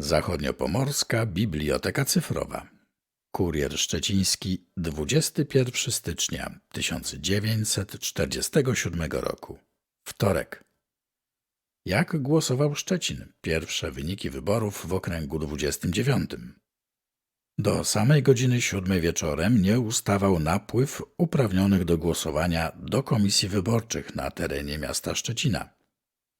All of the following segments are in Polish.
Zachodniopomorska Biblioteka Cyfrowa. Kurier Szczeciński 21 stycznia 1947 roku. Wtorek. Jak głosował Szczecin? Pierwsze wyniki wyborów w okręgu 29. Do samej godziny siódmej wieczorem nie ustawał napływ uprawnionych do głosowania do komisji wyborczych na terenie miasta Szczecina.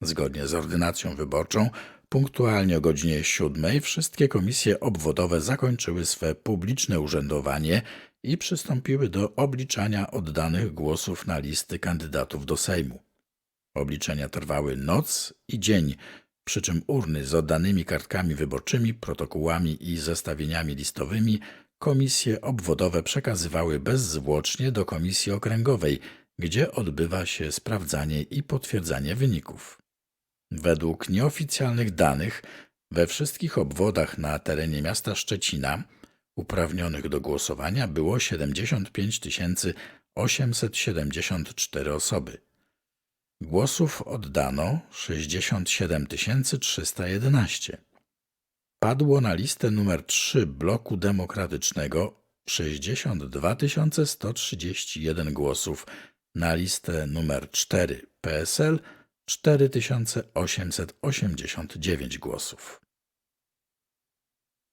Zgodnie z ordynacją wyborczą, punktualnie o godzinie siódmej wszystkie komisje obwodowe zakończyły swe publiczne urzędowanie i przystąpiły do obliczania oddanych głosów na listy kandydatów do Sejmu. Obliczenia trwały noc i dzień, przy czym urny z oddanymi kartkami wyborczymi, protokołami i zestawieniami listowymi komisje obwodowe przekazywały bezzwłocznie do komisji okręgowej, gdzie odbywa się sprawdzanie i potwierdzanie wyników. Według nieoficjalnych danych we wszystkich obwodach na terenie miasta Szczecina uprawnionych do głosowania było 75 874 osoby. Głosów oddano 67 311. Padło na listę numer 3 bloku demokratycznego 62 131 głosów, na listę numer 4 PSL 4889 głosów.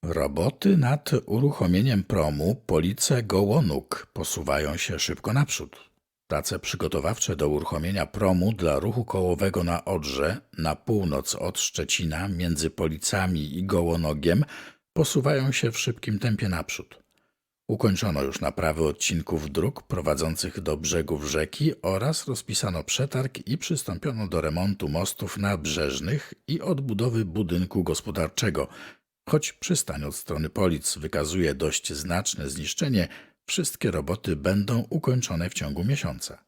Roboty nad uruchomieniem promu Police Gołonuk posuwają się szybko naprzód. Prace przygotowawcze do uruchomienia promu dla ruchu kołowego na Odrze na północ od Szczecina między Policami i Gołonogiem posuwają się w szybkim tempie naprzód. Ukończono już naprawy odcinków dróg prowadzących do brzegów rzeki oraz rozpisano przetarg i przystąpiono do remontu mostów nabrzeżnych i odbudowy budynku gospodarczego, choć przystań od strony Polic wykazuje dość znaczne zniszczenie, wszystkie roboty będą ukończone w ciągu miesiąca.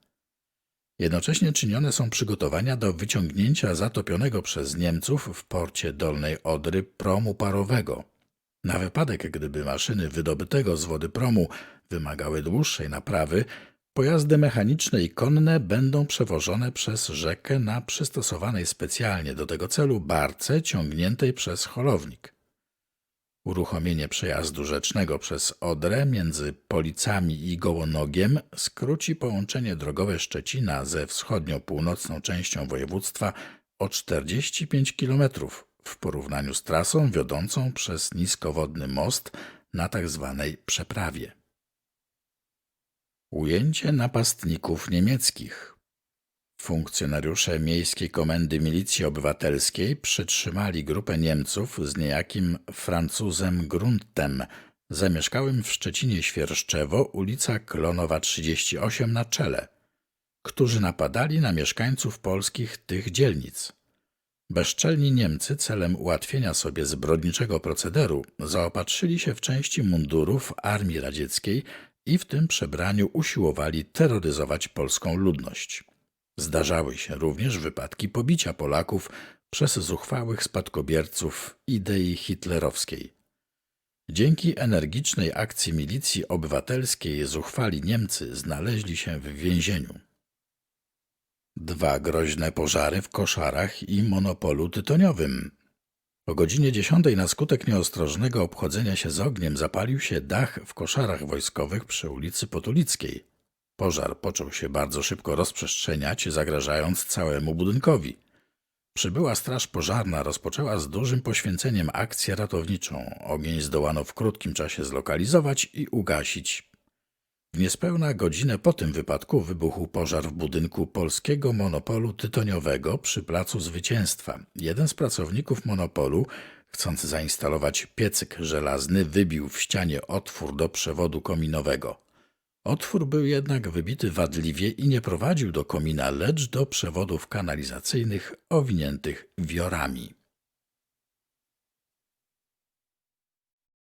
Jednocześnie czynione są przygotowania do wyciągnięcia zatopionego przez Niemców w porcie Dolnej Odry promu parowego. Na wypadek, gdyby maszyny wydobytego z wody promu wymagały dłuższej naprawy, pojazdy mechaniczne i konne będą przewożone przez rzekę na przystosowanej specjalnie do tego celu barce ciągniętej przez holownik. Uruchomienie przejazdu rzecznego przez Odrę między Policami i Gołonogiem skróci połączenie drogowe Szczecina ze wschodnio-północną częścią województwa o 45 km w porównaniu z trasą wiodącą przez niskowodny most na tzw. przeprawie. Ujęcie napastników niemieckich Funkcjonariusze Miejskiej Komendy Milicji Obywatelskiej przytrzymali grupę Niemców z niejakim Francuzem Gruntem, zamieszkałym w Szczecinie Świerszczewo, ulica Klonowa 38 na czele, którzy napadali na mieszkańców polskich tych dzielnic. Bezczelni Niemcy celem ułatwienia sobie zbrodniczego procederu zaopatrzyli się w części mundurów Armii Radzieckiej i w tym przebraniu usiłowali terroryzować polską ludność. Zdarzały się również wypadki pobicia Polaków przez zuchwałych spadkobierców idei hitlerowskiej. Dzięki energicznej akcji milicji obywatelskiej zuchwali Niemcy znaleźli się w więzieniu. Dwa groźne pożary w koszarach i monopolu tytoniowym. O godzinie 10 na skutek nieostrożnego obchodzenia się z ogniem zapalił się dach w koszarach wojskowych przy ulicy Potulickiej. Pożar począł się bardzo szybko rozprzestrzeniać, zagrażając całemu budynkowi. Przybyła straż pożarna rozpoczęła z dużym poświęceniem akcję ratowniczą. Ogień zdołano w krótkim czasie zlokalizować i ugasić. W niespełna godzinę po tym wypadku wybuchł pożar w budynku polskiego monopolu tytoniowego przy Placu Zwycięstwa. Jeden z pracowników monopolu, chcąc zainstalować piecyk żelazny, wybił w ścianie otwór do przewodu kominowego. Otwór był jednak wybity wadliwie i nie prowadził do komina, lecz do przewodów kanalizacyjnych owiniętych wiorami.